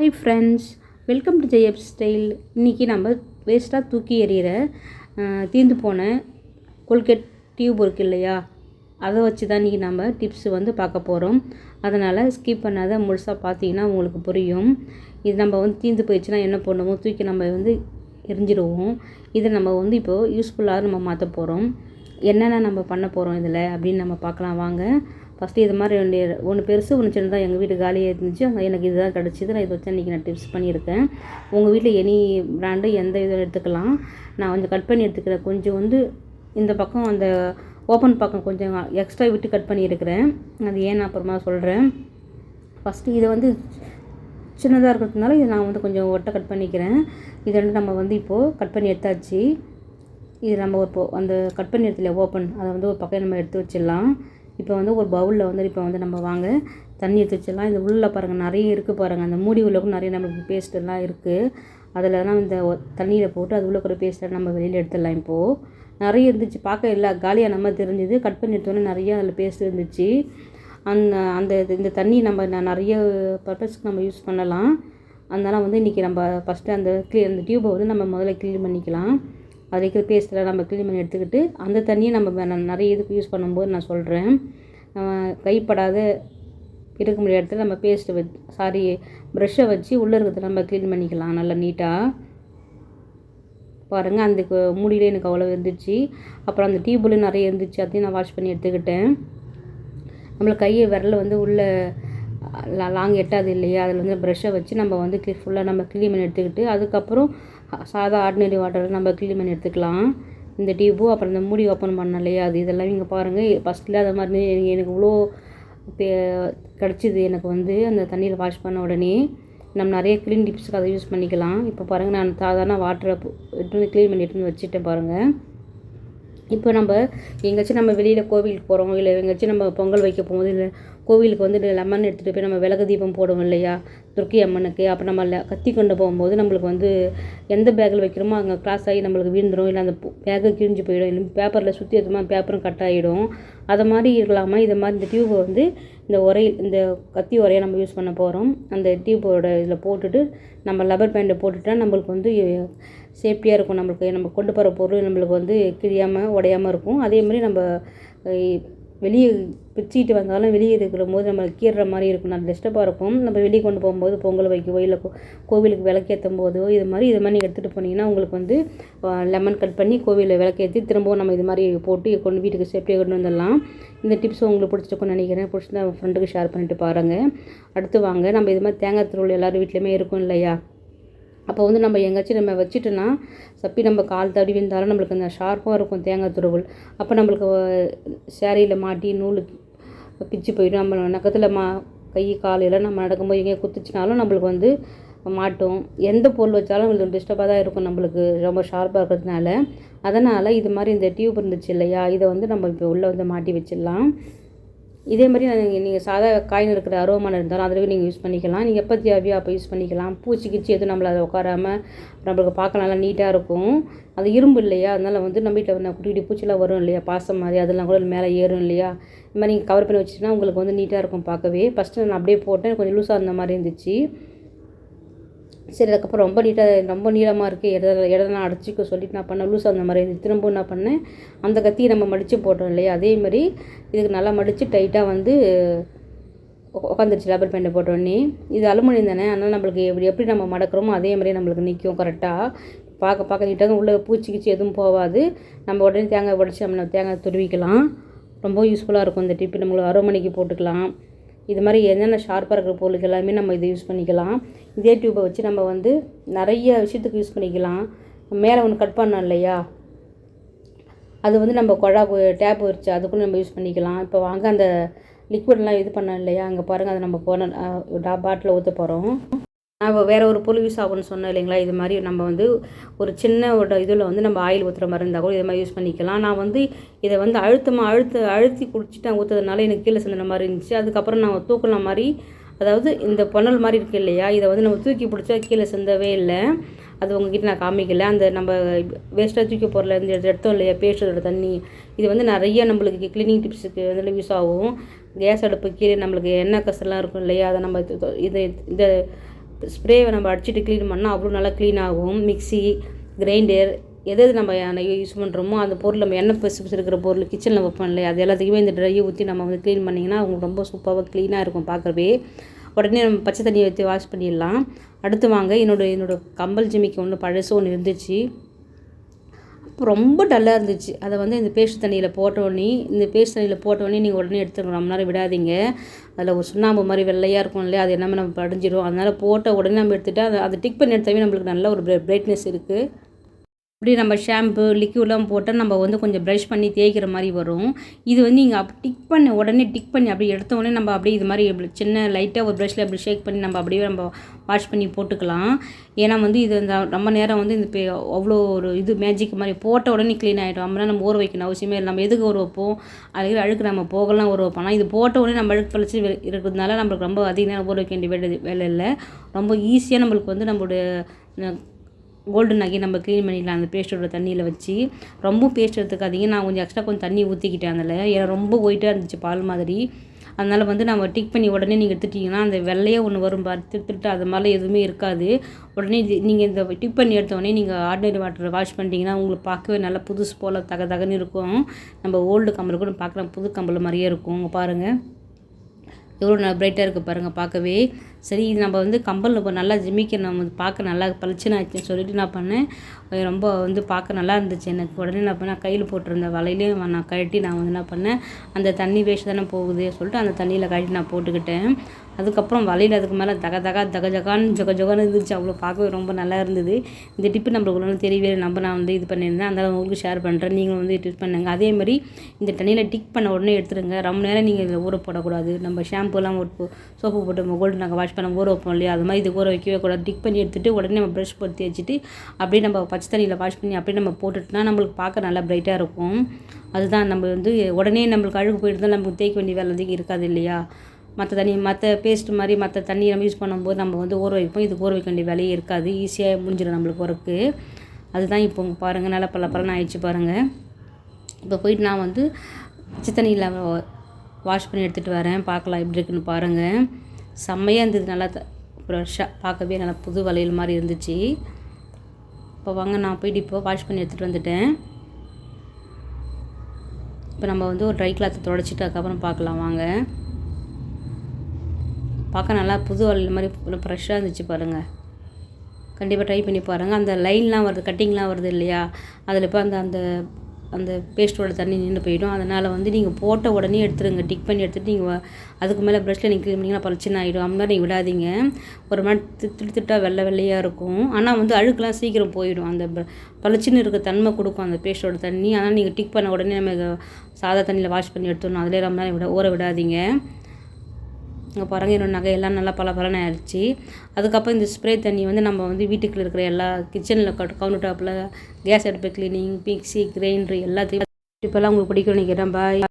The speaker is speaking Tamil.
ஹாய் ஃப்ரெண்ட்ஸ் வெல்கம் டு ஜெயப் ஸ்டைல் இன்றைக்கி நம்ம வேஸ்ட்டாக தூக்கி எறிகிற தீர்ந்து போன கோல்கேட் டியூப் இருக்கு இல்லையா? அதை வச்சு தான் இன்றைக்கி நம்ம டிப்ஸ் வந்து பார்க்க போகிறோம் அதனால் ஸ்கிப் பண்ணாத முழுசாக பார்த்தீங்கன்னா உங்களுக்கு புரியும். இது நம்ம வந்து தீர்ந்து போயிடுச்சுன்னா என்ன பண்ணுவோம் தூக்கி நம்ம வந்து எரிஞ்சிடுவோம் இதை நம்ம வந்து இப்போது யூஸ்ஃபுல்லாக நம்ம மாற்ற போகிறோம் என்னென்ன நம்ம பண்ண போகிறோம் இதில் அப்படின்னு நம்ம பார்க்கலாம். வாங்க. ஃபஸ்ட்டு இது மாதிரி ரெண்டு ஒன்று பெருசு ஒன்று சின்னதாக எங்கள் வீட்டு காலியாக இருந்துச்சு எனக்கு இதுதான் கிடச்சிது. நான் இதை வச்சு இன்றைக்கி நான் டிப்ஸ் பண்ணியிருக்கேன். உங்கள் வீட்டில் எனி பிராண்டு எந்த இதில் எடுத்துக்கலாம். நான் கொஞ்சம் கட் பண்ணி எடுத்துக்கிறேன். கொஞ்சம் வந்து இந்த பக்கம் அந்த ஓப்பன் பக்கம் கொஞ்சம் எக்ஸ்ட்ரா விட்டு கட் பண்ணியிருக்கிறேன். அது ஏன் நான் அப்புறமா சொல்கிறேன் ஃபஸ்ட்டு இதை வந்து சின்னதாக இருக்கிறதுனால இதை நான் வந்து கொஞ்சம் ஒட்டை கட் பண்ணிக்கிறேன். இதை வந்து நம்ம வந்து இப்போது கட் பண்ணி எடுத்தாச்சு. இது நம்ம இப்போ அந்த கட் பண்ணி எடுத்துல ஓப்பன் அதை வந்து ஒரு பக்கம் நம்ம எடுத்து வச்சிடலாம். இப்போ வந்து ஒரு பவுலில் வந்து இப்போ வந்து நம்ம வாங்க தண்ணி எடுத்து வச்சிடலாம். இந்த உள்ளே பாருங்கள் நிறைய இருக்குது பாருங்கள் அந்த மூடி உள்ளக்கும் நிறைய நம்மளுக்கு பேஸ்ட்டெல்லாம் இருக்குது அதில் தான் இந்த தண்ணியில் போட்டு அது உள்ள இருக்கிற பேஸ்ட்டை நம்ம வெளியில் எடுத்துடலாம். இப்போது நிறைய இருந்துச்சு. பார்க்க இல்லை காலியாக நம்ம தெரிஞ்சுது. கட் பண்ணி எடுத்தோன்னே நிறைய அதில் பேஸ்ட் இருந்துச்சு. அந்த அந்த இது- இந்த தண்ணி நம்ம நிறைய பர்பஸ்க்கு நம்ம யூஸ் பண்ணலாம். அதனால் வந்து இன்றைக்கி நம்ம ஃபஸ்ட்டு அந்த க்ளீ அந்த டியூப்பை வந்து நம்ம முதல்ல க்ளீன் பண்ணிக்கலாம். அதில் இருக்கிற நம்ம க்ளீன் பண்ணி எடுத்துக்கிட்டு அந்த தண்ணியை நம்ம நிறைய இதுக்கு யூஸ் பண்ணும்போது நான் சொல்கிறேன் கைப்படாத இருக்க முடியாத இடத்துல நம்ம பேஸ்ட்டை வச்சு சாரி ப்ரெஷ்ஷை வச்சு உள்ளே இருக்கிறத நம்ம க்ளீன் பண்ணிக்கலாம் நல்லா நீட்டாக பாருங்கள் அந்த கு- எனக்கு அவ்வளோ இருந்துச்சு. அப்புறம் அந்த டியூப்லையும் நிறைய இருந்துச்சு அதையும் நான் வாஷ் பண்ணி எடுத்துக்கிட்டேன். நம்மளை கையை விரல வந்து உள்ளே லாங் எட்டாது இல்லையா? அதில் வந்து ப்ரெஷ்ஷை வச்சு நம்ம வந்து ஃபுல்லாக நம்ம க்ளீன் பண்ணி எடுத்துக்கிட்டு அதுக்கப்புறம் சாதா ஆர்டினரி வாட்டரில் நம்ம க்ளீன் பண்ணி எடுத்துக்கலாம். இந்த டியூபு அப்புறம் இந்த மூடி ஓப்பன் பண்ண இல்லையா அது இதெல்லாம் இங்கே பாருங்கள் ஃபஸ்ட்டில் அது மாதிரி எனக்கு- இவ்வளோ கிடச்சிது எனக்கு வந்து அந்த தண்ணியில் வாஷ் பண்ண உடனே நம்ம நிறைய க்ளீன் டிப்ஸுக்கு அதை யூஸ் பண்ணிக்கலாம். இப்போ பாருங்கள் நான் சாதாரண வாட்டரை எடுத்து வந்து க்ளீன் பண்ணிட்டு வந்து வச்சுட்டேன் பாருங்கள் இப்போ நம்ம எங்கேயாச்சும் நம்ம வெளியில் கோவிலுக்கு போகிறோம் இல்லை எங்கேயாச்சும் நம்ம பொங்கல் வைக்க போகும்போது இல்லை கோவிலுக்கு வந்து லெமன் எடுத்துகிட்டு போய் நம்ம விளக்கு தீபம் போடுவோம் இல்லையா? துர்க்கை அம்மனுக்கு. அப்போ நம்ம கத்தி கொண்டு போகும்போது நம்மளுக்கு வந்து எந்த பேக்கில் வைக்கிறோமோ அங்கே கிராஸ் ஆகி நம்மளுக்கு வீழ்ந்துடும் இல்லை அந்த பேக்கு கிழிஞ்சு போயிடும். இல்லை பேப்பரில் சுற்றி எடுத்தோமா பேப்பரும் கட் ஆகிடும் அதை மாதிரி இருக்கலாமா? இது மாதிரி இந்த டியூபை வந்து இந்த உரை இந்த கத்தி உரையை நம்ம யூஸ் பண்ண போகிறோம் அந்த டியூபோட இதில் போட்டுட்டு நம்ம லப்பர் பேண்டை போட்டுட்டா நம்மளுக்கு வந்து சேஃப்டியாக இருக்கும். நம்மளுக்கு நம்ம கொண்டு போகிற பொருள் நம்மளுக்கு வந்து கிழியாமல் உடையாமல் இருக்கும். அதே மாதிரி நம்ம வெளியே பிச்சுக்கிட்டு வந்தாலும் வெளியே இருக்கிற போது நம்ம கீறுற மாதிரி இருக்கும். நல்ல டிஸ்டர்பாக இருக்கும் நம்ம வெளியே கொண்டு போகும்போது பொங்கல் வைக்கவோ இல்லை கோ- கோவிலுக்கு விளக்கேற்றும் போதோ இது மாதிரி இது மாதிரி நீங்கள் எடுத்துகிட்டு போனீங்கன்னா உங்களுக்கு வந்து லெமன் கட் பண்ணி கோவிலில் விளக்கேற்றி திரும்பவும் நம்ம இது மாதிரி போட்டு கொண்டு வீட்டுக்கு சேஃப்டியாக கொண்டு வந்துடலாம். இந்த டிப்ஸ் உங்களுக்கு பிடிச்சிருக்கும்னு நினைக்கிறேன். பிடிச்சிருந்தா ஃப்ரெண்டுக்கு ஷேர் பண்ணிட்டு பாருங்கள் அடுத்து வாங்க. நம்ம இது மாதிரி தேங்காய் திருவிழா எல்லோரும் வீட்லேயுமே இருக்கும் இல்லையா? அப்போ வந்து நம்ம எங்கேயாச்சும் நம்ம வச்சுட்டோன்னா சப்பி நம்ம கால் தடி விழுந்தாலும் நம்மளுக்கு அந்த ஷார்ப்பாக இருக்கும் தேங்காய் துருவல். அப்போ நம்மளுக்கு சேரீயில் மாட்டி நூல் பிச்சு போயிடும். நம்ம நக்கத்தில் மா கை கால் எல்லாம் நம்ம நடக்கும்போது எங்கேயும் குத்துச்சுனாலும் நம்மளுக்கு வந்து மாட்டும். எந்த பொருள் வச்சாலும் நம்மளுக்கு டிஸ்டர்பாக தான் இருக்கும் நம்மளுக்கு. ரொம்ப ஷார்ப்பாக இருக்கிறதுனால. அதனால் இது மாதிரி இந்த டியூப் இருந்துச்சு இல்லையா? இதை வந்து நம்ம இப்போ உள்ளே வந்து மாட்டி வச்சிடலாம். இதே மாதிரி நீங்கள் நீங்கள் சாதா காயின் இருக்கிற அரோமான இருந்தாலும் அதில் நீங்கள் யூஸ் பண்ணிக்கலாம். நீங்கள் எப்போ தேவையோ அப்போ யூஸ் பண்ணிக்கலாம். பூச்சி கிச்சி எதுவும் நம்மளை அதை உட்காராம நம்மளுக்கு பார்க்க நல்லா நீட்டாக இருக்கும். அது இரும்பு இல்லையா? அதனால் வந்து நம்ம வீட்டில் குட்டி குட்டி பூச்சிலாம் வரும் இல்லையா? பாசம் மாதிரி அதெல்லாம் கூட மேலே ஏறும் இல்லையா? இந்த மாதிரி நீங்கள் கவர் பண்ணி வச்சுட்டுனா உங்களுக்கு வந்து நீட்டாக இருக்கும் பார்க்கவே. ஃபஸ்ட்டு நான் அப்படியே போட்டேன். கொஞ்சம் லூஸாக இருந்த மாதிரி இருந்துச்சு. சரி அதுக்கப்புறம் ரொம்ப நீட்டாக ரொம்ப நீளமாக இருக்குது இட இடம்லாம் அடைச்சிக்க சொல்லிட்டு நான் பண்ணேன் லூஸ் அந்த மாதிரி திரும்பவும் என்ன பண்ணேன். அந்த கத்தியை நம்ம மடித்து போட்டோம் இல்லையா? அதே மாதிரி இதுக்கு நல்லா மடித்து டைட்டாக வந்து உட்காந்துருச்சு லேபர் பேண்டை போட்டோடனே இது அலுமினியம் தானே? அதனால் நம்மளுக்கு எப்படி எப்படி நம்ம மடக்கிறோமோ அதே மாதிரி நம்மளுக்கு நிற்கும் கரெக்டாக பார்க்க பார்க்க நீட்டாக உள்ளே பூச்சி கிச்சி எதுவும் போகாது. நம்ம உடனே தேங்காய் உடச்சி நம்ம தேங்காய் துருவிக்கலாம். ரொம்ப யூஸ்ஃபுல்லாக இருக்கும் இந்த டிப்பு நம்மளுக்கு அரோமணிக்கு போட்டுக்கலாம். இது மாதிரி என்னென்ன ஷார்ப்பாக இருக்கிற பொருளுக்கு எல்லாமே நம்ம இதை யூஸ் பண்ணிக்கலாம். இதே டியூப்பை வச்சு நம்ம வந்து நிறைய விஷயத்துக்கு யூஸ் பண்ணிக்கலாம். மேலே ஒன்று கட் பண்ணோம் இல்லையா? அது வந்து நம்ம குழா டேப் வச்சு அதுக்குள்ளே நம்ம யூஸ் பண்ணிக்கலாம். இப்போ வாங்க அந்த லிக்விட்லாம் இது பண்ணோம் இல்லையா? அங்கே பாருங்கள் அதை நம்ம போன பாட்டில் ஊற்ற போகிறோம் நான் வேறு ஒரு பொருள் யூஸ் ஆகும்னு சொன்னேன் இல்லைங்களா? இது மாதிரி நம்ம வந்து ஒரு சின்ன ஒரு இதில் வந்து நம்ம ஆயில் ஊற்றுற மாதிரி இருந்தால் கூட இது மாதிரி யூஸ் பண்ணிக்கலாம். நான் வந்து இதை வந்து அழுத்தமாக அழுத்து அழுத்தி குடிச்சிட்டு ஊற்றுறதுனால எனக்கு கீழே சிந்தின மாதிரி இருந்துச்சு. அதுக்கப்புறம் நான் தூக்கின மாதிரி அதாவது இந்த புனல் மாதிரி இருக்குது இல்லையா? இதை வந்து நம்ம தூக்கி பிடிச்சா கீழே சிந்தவே இல்லை. அது உங்ககிட்ட நான் காமிக்கல. அந்த நம்ம வேஸ்ட்டாக தூக்கி போடல இந்த எடுத்தோம் இல்லையா? பேஸ்டோட தண்ணி. இது வந்து நிறைய நம்மளுக்கு க்ளீனிங் டிப்ஸுக்கு வந்து யூஸ் ஆகும். கேஸ் அடுப்பு கீழே நம்மளுக்கு எண்ணெய் கசலாம் இருக்கும் இல்லையா? அதை நம்ம இது இந்த ஸ்ப்ரேவை நம்ம அடிச்சுட்டு க்ளீன் பண்ணால் அவ்வளோ நல்லா க்ளீன் ஆகும். மிக்ஸி கிரைண்டர் எது எது நம்ம யூஸ் பண்ணுறோமோ அந்த பொருள் நம்ம எண்ணெய் பசு பசு இருக்கிற பொருள் கிச்சனில் வைப்போம் இல்லையா அது எல்லாத்துக்குமே இந்த ட்ரையை ஊற்றி நம்ம வந்து க்ளீன் பண்ணிங்கன்னா அவங்களுக்கு ரொம்ப சூப்பராக க்ளீனாக இருக்கும் பார்க்கவே. உடனே நம்ம பச்சை தண்ணியை ஊற்றி வாஷ் பண்ணிடலாம். அடுத்து வாங்க என்னோடய என்னோடய கம்பல் ஜிமிக்கு ஒன்று பழசு ஒன்று இருந்துச்சு. ரொம்ப டல்லாக இருந்துச்சு. அதை வந்து இந்த பேஸ்ட் தண்ணியில் போட்டோடனே இந்த பேஸ்ட் தண்ணியில் போட்டோடனே நீங்கள் உடனே எடுத்துக்கணும். ரொம்ப நேரம் விடாதீங்க. அதில் ஒரு சுண்ணாம்பு மாதிரி வெள்ளையாக இருக்கும் இல்லையா? அது எல்லாமே நம்ம படிஞ்சிடும் அதனால் போட்ட உடனே நம்ம எடுத்துகிட்டா அதை அதை டிக் பண்ணி எடுத்தாவே நம்மளுக்கு நல்ல ஒரு பிரைட்னஸ் இருக்குது இப்படி நம்ம ஷாம்பு லிக்யூட்லாம் போட்டால் நம்ம வந்து கொஞ்சம் ப்ரஷ் பண்ணி தேய்க்கிற மாதிரி வரும். இது வந்து நீங்கள் அப்படி டிக் பண்ண உடனே டிக் பண்ணி அப்படி எடுத்த உடனே நம்ம அப்படியே இது மாதிரி இப்படி சின்ன லைட்டாக ஒரு ப்ரஷில் அப்படி ஷேக் பண்ணி நம்ம அப்படியே நம்ம வாஷ் பண்ணி போட்டுக்கலாம். ஏன்னா வந்து இது இந்த ரொம்ப நேரம் வந்து இந்த பே- அவ்வளோ ஒரு இது மேஜிக் மாதிரி போட்ட உடனே க்ளீன் ஆகிடும் அப்படின்னா நம்ம ஊற வைக்கணும் அவசியமே இல்லை. நம்ம எதுக்கு ஊற வைப்போம்? அதுக்கு அழுக்கு நம்ம போகலாம் ஊற வைப்போம். ஆனால் இது போட்ட உடனே நம்ம அழுக்கு பழிச்சு இருக்கிறதுனால நம்மளுக்கு ரொம்ப அதிக நேரம் ஊற வைக்க வேண்டிய வேலை வேலை இல்லை. ரொம்ப ஈஸியாக நம்மளுக்கு வந்து நம்மளுடைய கோல்டன் ஆகி நம்ம க்ளீன் பண்ணிடலாம். அந்த பேஸ்ட்டோட தண்ணியில் வச்சு ரொம்ப பேஸ்ட் எடுத்துக்காதீங்க. நான் கொஞ்சம் எக்ஸ்ட்ரா கொஞ்சம் தண்ணி ஊற்றிக்கிட்டேன் அதில். ஏன்னா ரொம்ப ஒயிட்டாக இருந்துச்சு பால் மாதிரி. அதனால் வந்து நம்ம டிக் பண்ணி உடனே நீங்கள் எடுத்துட்டிங்கன்னா அந்த வெள்ளையே ஒன்று வரும் பாரு. திருத்துட்டு அது மாதிரிலாம் எதுவுமே இருக்காது. உடனே இது நீங்கள் இந்த டிக் பண்ணி எடுத்த உடனே நீங்கள் ஆர்டினரி வாட்டரை வாஷ் பண்ணிட்டீங்கன்னா உங்களுக்கு பார்க்கவே நல்லா புதுசு போல் தக தகன்னு இருக்கும். நம்ம ஓல்டு கம்பல் கூட பார்க்கலாம். புது கம்பல் மாதிரியே இருக்கும். பாருங்கள் எவ்வளோ நல்லா பிரைட்டாக இருக்குது பாருங்கள் பார்க்கவே. சரி இது நம்ம வந்து கம்பலில் இப்போ நல்லா ஜிமிக்க நம்ம பார்க்க நல்லா பளிச்சுன்னு ஆச்சுன்னு சொல்லிட்டு நான் பண்ணேன். ரொம்ப வந்து பார்க்க நல்லா இருந்துச்சு எனக்கு. உடனே நான் பண்ணேன் கையில் போட்டிருந்த வலையிலையும் நான் கழட்டி நான் வந்து என்ன பண்ணேன் அந்த தண்ணி வேஸ்ட் தானே போகுது சொல்லிட்டு அந்த தண்ணியில் கழட்டி நான் போட்டுக்கிட்டேன். அதுக்கப்புறம் வலையில் அதுக்கு மேலே தக தகா தக ஜகான்னு ஜொக ஜொகன்னு இருந்துச்சு. அவ்வளோ பார்க்கவே ரொம்ப நல்லா இருந்தது. இந்த டிப்பு நம்மளுக்கு ஒன்றும் தெரியவே நம்ம நான் வந்து இது பண்ணியிருந்தேன். அதனால் உங்களுக்கு ஷேர் பண்ணுறேன் நீங்களும் வந்து டிப் பண்ணுங்கள் அதே மாதிரி இந்த தண்ணியில் டிக் பண்ண உடனே எடுத்துருங்க. ரொம்ப நேரம் நீங்கள் இதில் ஊற போடக்கூடாது. நம்ம ஷாம்புலாம் போட்டு சோப்பு போட்டு கோல்டு நாங்கள் வாஷ் பண்ண ஊற வைப்போம் இல்லையா? அது மாதிரி இது ஊற வைக்கவே கூடாது. டிக் பண்ணி எடுத்துட்டு உடனே நம்ம ப்ரஷ் போட்டு தேய்ச்சிட்டு அப்படியே நம்ம பச்சை தண்ணியில் வாஷ் பண்ணி அப்படியே நம்ம போட்டுட்டோம்னா நம்மளுக்கு பார்க்க நல்லா பிரைட்டாக இருக்கும். அதுதான் நம்ம வந்து உடனே நம்மளுக்கு அழுகு போயிட்டு தான் நமக்கு தேய்க்க வேண்டிய வேலை அதிகம் இருக்காது இல்லையா? மற்ற தண்ணி மற்ற பேஸ்ட் மாதிரி மற்ற தண்ணி நம்ம யூஸ் பண்ணும்போது நம்ம வந்து ஊற வைப்போம். இது ஊற வைக்க வேண்டிய வேலையே இருக்காது. ஈஸியாக முடிஞ்சிடும் நம்மளுக்கு ஒர்க்கு அதுதான் இப்போ பாருங்கள் நல்லா பல பலன் ஆயிடுச்சு பாருங்கள் இப்போ போயிட்டு நான் வந்து பச்சை தண்ணியில் வாஷ் பண்ணி எடுத்துகிட்டு வரேன். பார்க்கலாம் எப்படி இருக்குன்னு பாருங்கள் செம்மையாக இருந்தது. நல்லா ஃப்ரெஷ்ஷாக பார்க்கவே நல்லா புது வளையல் மாதிரி இருந்துச்சு. இப்போ வாங்க நான் போயிட்டு இப்போ வாஷ் பண்ணி எடுத்துகிட்டு வந்துட்டேன். இப்போ நம்ம வந்து ஒரு ட்ரை கிளாத்தை தொடச்சிட்டு அதுக்கப்புறம் பார்க்கலாம் வாங்க. பார்க்க நல்லா புது வளையல் மாதிரி ஃப்ரெஷ்ஷாக இருந்துச்சு பாருங்கள் கண்டிப்பாக ட்ரை பண்ணி பாருங்கள் அந்த லைன்லாம் வருது கட்டிங்லாம் வருது இல்லையா? அதில் இப்போ அந்த அந்த அந்த பேஸ்ட்டோட தண்ணி நின்று போயிடும். அதனால் வந்து நீங்கள் போட்ட உடனே எடுத்துருங்க. டிக் பண்ணி எடுத்துகிட்டு நீங்கள் அதுக்கு மேலே ப்ரஷ்ல நீங்கள் க்ளீன் பண்ணிங்கன்னா பளிச்சுன்னு ஆகிடும் அந்த மாதிரி நீங்கள் விடாதீங்க. ஒரு மாதிரி திட்டு திட்டா வெள்ளை வெள்ளையாக இருக்கும். ஆனால் வந்து அழுக்கெலாம் சீக்கிரம் போயிடும். அந்த ப- பளிச்சுன்னு இருக்க தன்மை கொடுக்கும் அந்த பேஸ்ட்டோட தண்ணி. ஆனால் நீங்கள் டிக் பண்ண உடனே நம்ம சாதா தண்ணியில் வாஷ் பண்ணி எடுத்துடணும் அதிலே ரொம்ப நேரம் விட ஊற விடாதீங்க. இங்கே பாருங்க என்னோடய நகையெல்லாம் நல்லா பல ஆயிடுச்சு. அதுக்கப்புறம் இந்த ஸ்ப்ரே தண்ணி வந்து நம்ம வந்து வீட்டுக்குள்ள இருக்கிற எல்லா கிச்சனில் கவுண்டர் டாப்பில் கேஸ் அடுப்பு க்ளீனிங் மிக்சி கிரைண்டர் எல்லாத்தையும் இப்போல்லாம் உங்களுக்கு பிடிக்கும் நினைக்கிறேன். பாய்